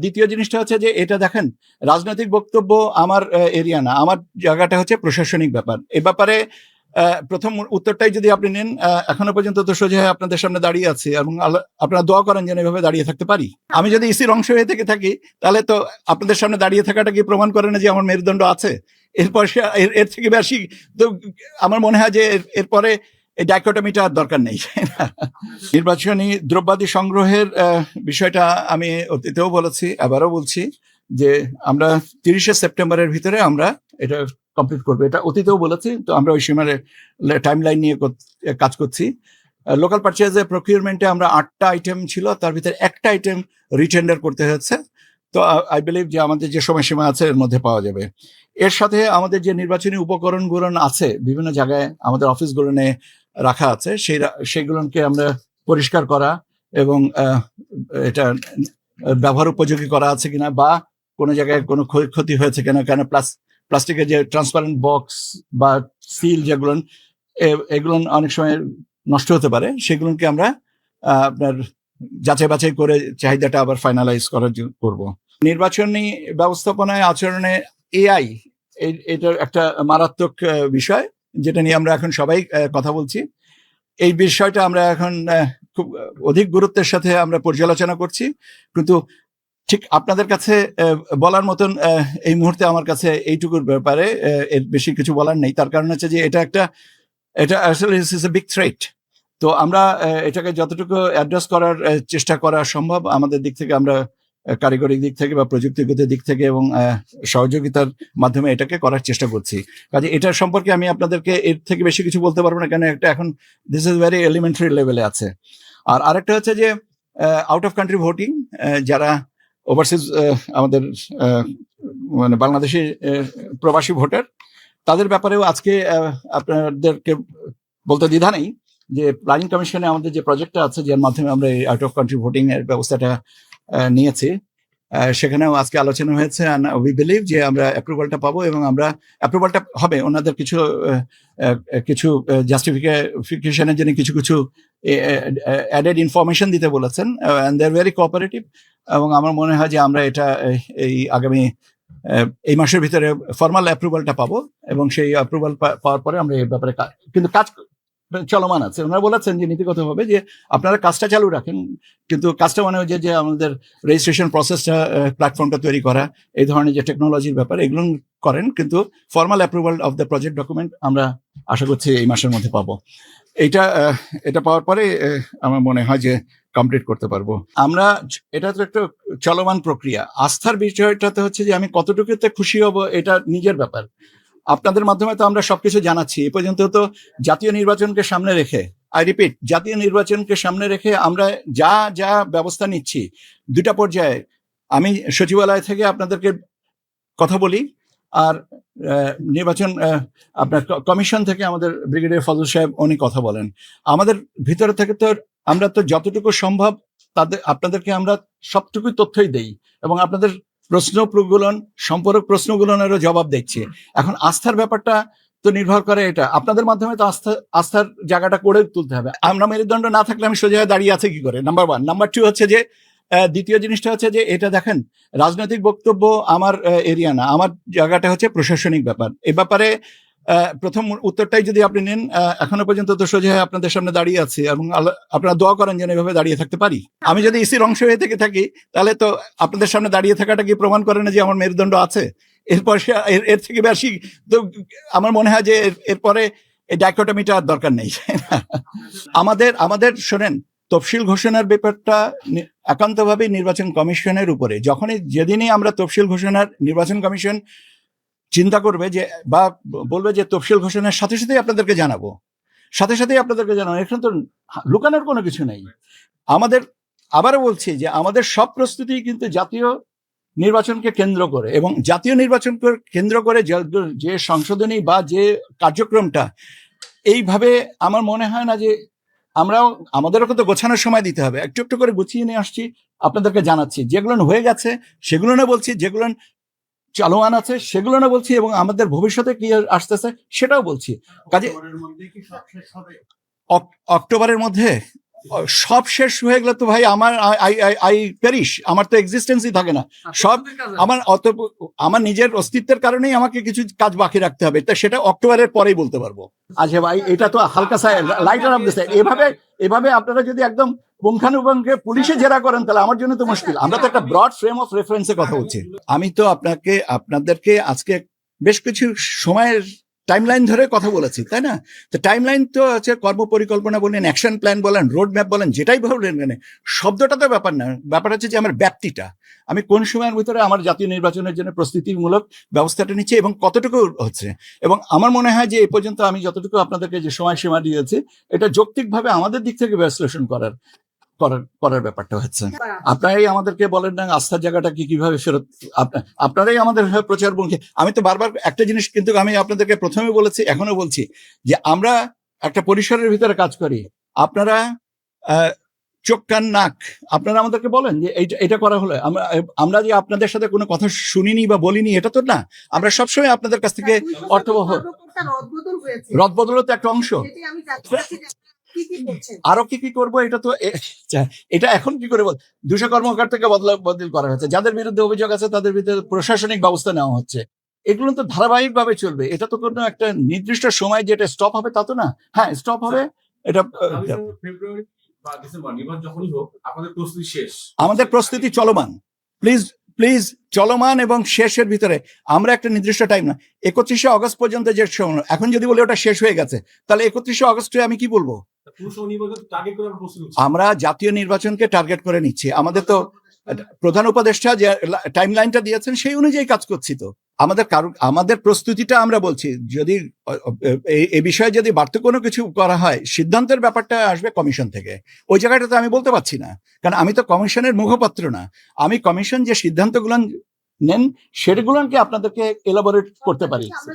দ্বিতীয় জিনিসটা হচ্ছে যে এটা দেখেন, রাজনৈতিক বক্তব্য আমার এরিয়া না, আমার জায়গাটা হচ্ছে প্রশাসনিক ব্যাপার। এ ব্যাপারে প্রথম উত্তরটাই যদি আপনি নেন এখনও পর্যন্ত তো সোজা আপনাদের সামনে দাঁড়িয়ে আছে এবং আপনারা দোয়া করেন যেন এভাবে দাঁড়িয়ে থাকতে পারি। আমি যদি ইসির অংশ হয়ে থেকে থাকি, তাহলে তো আপনাদের সামনে দাঁড়িয়ে থাকাটা কি প্রমাণ করে না যে আমার মেরুদণ্ড আছে? এরপর এর- এর থেকে বেশি তো আমার মনে হয় যে এরপরে এই ডাইকোটমিটা দরকার নেই। নির্বাচনী দ্রব্যাদি সংগ্রহের বিষয়টা আমি অতীতেও বলেছি, আবারও বলছি যে আমরা তিরিশে সেপ্টেম্বরের ভিতরে আমরা এটা কমপ্লিট করব। এটা অতীতেও বলেছি, তো আমরা ওই সময় টাইম লাইন নিয়ে কাজ করছি। লোকাল পারচেজে প্রকিউরমেন্টে আমরা আটটা আইটেম ছিল, তার ভিতরে একটা আইটেম রিটেন্ডার করতে হচ্ছে। তো আই বিলিভ যে আমাদের যে সময়সীমা আছে, এর মধ্যে পাওয়া যাবে। এর সাথে আমাদের যে নির্বাচনী উপকরণগুলো আছে, বিভিন্ন জায়গায় আমাদের অফিসগুলো রাখা আছে। সেই সেগুলোকে আমরা পরিষ্কার করা এবং এটা ব্যবহার উপযোগী করা আছে কিনা বা কোনো জায়গায় কোনো ক্ষয়ক্ষতি হয়েছে কিনা, কেন প্লাস, প্লাস্টিকের যে ট্রান্সপারেন্ট বক্স বা সিল যেগুলো এগুলো অনেক সময় নষ্ট হতে পারে। সেগুলোকে আমরা আপনার যাচাই বাছাই করে চাহিদাটা আবার ফাইনালাইজ করার করব। নির্বাচনী ব্যবস্থাপনায় আচরণে এআই এটার একটা মারাত্মক বিষয়। যেটা নিয়ে আমরা এখন সবাই কথা বলছি। এই বিষয়টা আমরা এখন খুব অধিক গুরুত্বের সাথে আমরা পর্যালোচনা করছি। কিন্তু ঠিক আপনাদের কাছে বলার মতন এই মুহূর্তে আমার কাছে এইটুকুর ব্যাপারে এর বেশি কিছু বলার নেই। তার কারণ হচ্ছে যে এটা একটা, এটা আসলে ইস এ বিগ থ্রেট তো আমরা এটাকে যতটুকু অ্যাড্রেস করার চেষ্টা করা সম্ভব, আমাদের দিক থেকে আমরা কারিগরি দিক থেকে বা প্রযুক্তিগত দিক থেকে এবং সহযোগিতার মাধ্যমে এটাকে করার চেষ্টা করছি। কাজে এটার সম্পর্কে আমি আপনাদেরকে এর থেকে বেশি কিছু বলতে পারব না, কেন একটা এখন দিস ইজ ভেরি এলিমেন্টারি লেভেলে আছে। আর আরেকটা হচ্ছে যে আউট অফ কান্ট্রি ভোটিং যারা ওভারসিজ আমাদের মানে বাংলাদেশি প্রবাসী ভোটার, তাদের ব্যাপারেও আজকে আপনাদেরকে বলতে দ্বিধা নেই যে প্ল্যানিং কমিশনে আমাদের যে প্রজেক্টটা আছে, যার মাধ্যমে আমরা এই আউট অফ কান্ট্রি ভোটিং এর ব্যবস্থাটা নিয়েছি। সেখানেও আজকে আলোচনা হয়েছে উই বিলিভ যে আমরা অ্যাপ্রুভালটা পাবো এবং আমরা অ্যাপ্রুভালটা হবে। ওনাদের কিছু কিছু জাস্টিফিকেশনের জন্য কিছু কিছু অ্যাডেড ইনফরমেশন দিতে বলেছেন অ্যান্ড দে ভেরি কোঅপারেটিভ এবং আমার মনে হয় যে আমরা এটা এই আগামী এই মাসের ভিতরে ফর্মাল অ্যাপ্রুভালটা পাবো এবং সেই অ্যাপ্রুভাল পাওয়ার পরে আমরা এই ব্যাপারে কিন্তু কাজ চলমান আছে। ওনারা বলেছেন যে নীতিগতভাবে যে আপনারা কাজটা চালু রাখেন। কিন্তু কাজটা মানে যে যে আমাদের রেজিস্ট্রেশন প্রসেসটা প্ল্যাটফর্মটা তৈরি করা, এই ধরনের যে টেকনোলজির ব্যাপার এগুলো করেন। কিন্তু formal approval of the project document আমরা আশা করছি এই মাসের মধ্যে পাবো। এটা এটা পাওয়ার পরে আমার মনে হয় যে কমপ্লিট করতে পারব। আমরা এটা তো একটা চলমান প্রক্রিয়া। আস্থার বিষয়টাতে হচ্ছে যে আমি কতটুকুতে খুশি হব, এটা নিজের ব্যাপার। আপনাদের মাধ্যমে তো আমরা সবকিছু জানাচ্ছি। এ পর্যন্ত তো জাতীয় নির্বাচনকে সামনে রেখে আই রিপিট জাতীয় নির্বাচনকে সামনে রেখে আমরা যা যা ব্যবস্থা নিচ্ছি, দুটা পর্যায়ে। আমি সচিবালয় থেকে আপনাদেরকে কথা বলি, আর নির্বাচন আপনার কমিশন থেকে আমাদের ব্রিগেডিয়ার ফজল সাহেব উনি কথা বলেন। আমাদের ভিতরে থেকে তো আমরা তো যতটুকু সম্ভব তাদের, আপনাদেরকে আমরা সবটুকুই তথ্যই দেই এবং আপনাদের প্রশ্নগুলো সম্পর্ক প্রশ্নগুলোনেরও জবাব দেখছে এখন আস্থার ব্যাপারটা তো নির্ভর করে এটা। আপনাদের মাধ্যমে তো আস্থা, আস্থার জায়গাটা করে তুলতে হবে। আমরা মেরুদণ্ড না থাকলে আমি সোজা দাঁড়িয়ে আছে কি করে? নাম্বার ওয়ান নাম্বার টু হচ্ছে যে দ্বিতীয় জিনিসটা হচ্ছে যে, এটা দেখেন, রাজনৈতিক বক্তব্য আমার এরিয়া না। আমার জায়গাটা হচ্ছে প্রশাসনিক ব্যাপার। এ ব্যাপারে প্রথম উত্তরটাই যদি আপনি নেন এখনও পর্যন্ত তো সোজা হয়ে আপনাদের সামনে দাঁড়িয়ে আছে এবং আপনারা দোয়া করেন যেন এভাবে দাঁড়িয়ে থাকতে পারি। আমি যদি ইসির অংশ হয়ে থেকে থাকি, তাহলে তো আপনাদের সামনে দাঁড়িয়ে থাকাটা কি প্রমাণ করে না যে আমার মেরুদণ্ড আছে? এরপর এর- থেকে বেশি তো আমার মনে হয় যে এর- এরপরে এই ডাইকোটমিটা আর দরকার নেই আমাদের আমাদের শোনেন, তফসিল ঘোষণার ব্যাপারটা একান্তভাবে নির্বাচন কমিশনের উপরে। যখনই যেদিনই আমরা তফসিল ঘোষণার নির্বাচন কমিশন চিন্তা করবে যে, বা বলবে যে, তফসিল ঘোষণার সাথে সাথেই আপনাদেরকে জানাব। সাথে সাথেই আপনাদেরকে জানাব। এখানে তো লুকানোর কোনো কিছু নেই। আমাদের, আবারও বলছি যে, আমাদের সব প্রস্তুতি কিন্তু জাতীয় নির্বাচনকে কেন্দ্র করে এবং জাতীয় নির্বাচনকে কেন্দ্র করে যে- সংশোধনী বা যে কার্যক্রমটা, এইভাবে আমার মনে হয় না যে, আমরাও আমাদেরও তো গোছানোর সময় দিতে হবে। একটু একটু করে গুছিয়ে নিয়ে আসছি, আপনাদেরকে জানাচ্ছি। যেগুলো হয়ে গেছে, সেগুলো না বলছি, যেগুলো চলমান আছে সেগুলো না বলছি এবং আমাদের ভবিষ্যতে কি আসতেছে সেটাও বলছি। কাজে অক- অক্টোবরের মধ্যে সব শেষ হয়ে গেলে তো ভাই আমার আই আই পেরিস আমার তো এক্সিস্টেন্সই থাকে না। সব আমার অত আমার নিজের অস্তিত্বের কারণেই আমাকে কিছু কাজ বাকি রাখতে হবে। তা সেটা অক্টোবরের পরেই বলতে পারব। আচ্ছা ভাই এটা তো হালকা লাইটার অফ দ্য সাইড এভাবে এভাবে আপনারা যদি একদম পুঙ্খানুপুঙ্খে পুলিশে জেরা করেন তাহলে আমার জন্য তো মুশকিল। আমরা তো একটা ব্রড ফ্রেম অফ রেফারেন্সে কথা বলছি। আমি তো আপনাকে আপনাদেরকে আজকে বেশ কিছু সময়ের টাইমলাইন ধরে কথা বলেছি, তাই না? তো টাইমলাইন তো হচ্ছে কর্ম পরিকল্পনা বলেন অ্যাকশন প্ল্যান বলেন রোড ম্যাপ বলেন, যেটাই বলেন কেন, শব্দটা তো ব্যাপার না। ব্যাপার হচ্ছে যে আমার ব্যাপ্তিটা আমি কোন সময়ের ভিতরে আমার জাতীয় নির্বাচনের জন্য প্রস্তুতিমূলক ব্যবস্থাটা নিচ্ছি এবং কতটুকু হচ্ছে? এবং আমার মনে হয় যে এই পর্যন্ত আমি যতটুকু আপনাদেরকে যে সময়সীমা দিয়েছি, এটা যৌক্তিকভাবে আমাদের দিক থেকে বিশ্লেষণ করার করার করার ব্যাপারটা হচ্ছে। আপনারাই আমাদেরকে বলেন না আস্থার জায়গাটা কি কীভাবে ফেরত আপনারাই আমাদের প্রচার বলছে আমি তো বারবার একটা জিনিস কিন্তু আমি আপনাদেরকে প্রথমে বলেছি এখনও বলছি যে আমরা একটা পরিসরের ভিতরে কাজ করি। আপনারা আহ, চোখ কান নাক আপনারা আমাদেরকে বলেন যে এইটা এটা করা হলো। আমরা আমরা যে আপনাদের সাথে কোনো কথা শুনিনি বা বলিনি এটা তো না। আমরা সবসময় আপনাদের কাছ থেকে অর্থবহ রদবদল তো একটা অংশ। আরও কি কি করব এটা তো এটা এখন কি করে বল দুশো কর্মকর্তাকে বদলা বদল করা হচ্ছে যাদের বিরুদ্ধে অভিযোগ আছে তাদের বিরুদ্ধে প্রশাসনিক ব্যবস্থা নেওয়া হচ্ছে। এগুলো তো ধারাবাহিক ভাবে চলবে। এটা তো কোনো একটা নির্দিষ্ট সময় যেটা স্টপ হবে তা তো না। হ্যাঁ স্টপ হবে এটা আহ, আগামী ফেব্রুয়ারি বা ডিসেম্বর নির্বাচন যখনই হোক আপনাদের প্রস্তুতি শেষ। আমাদের প্রস্তুতি চলমান। প্লিজ প্লিজ চলমান এবং শেষের ভিতরে। আমরা একটা নির্দিষ্ট টাইম না। একত্রিশে অগস্ট পর্যন্ত যে সময় এখন যদি বলি ওটা শেষ হয়ে গেছে তাহলে একত্রিশে অগস্টে আমি কি বলব? আমরা জাতীয় নির্বাচনকে টার্গেট করে নিচ্ছি। আমাদের তো প্রধান উপদেষ্টা যে টাইম লাইনটা দিয়েছেন, সেই অনুযায়ী কাজ করছি তো। আমাদের কারণ, আমাদের প্রস্তুতিটা আমরা বলছি, যদি এই বিষয়ে যদি বাড়তি কোনো কিছু করা হয়, সিদ্ধান্তের ব্যাপারটা আসবে কমিশন থেকে। ওই জায়গাটা তো আমি বলতে পারছি না। কারণ আমি তো কমিশনের মুখপাত্র না। আমি কমিশন যে সিদ্ধান্তগুলো নেন, সেগুলোকে আপনাদেরকে এলাবোরেট করতে পারি।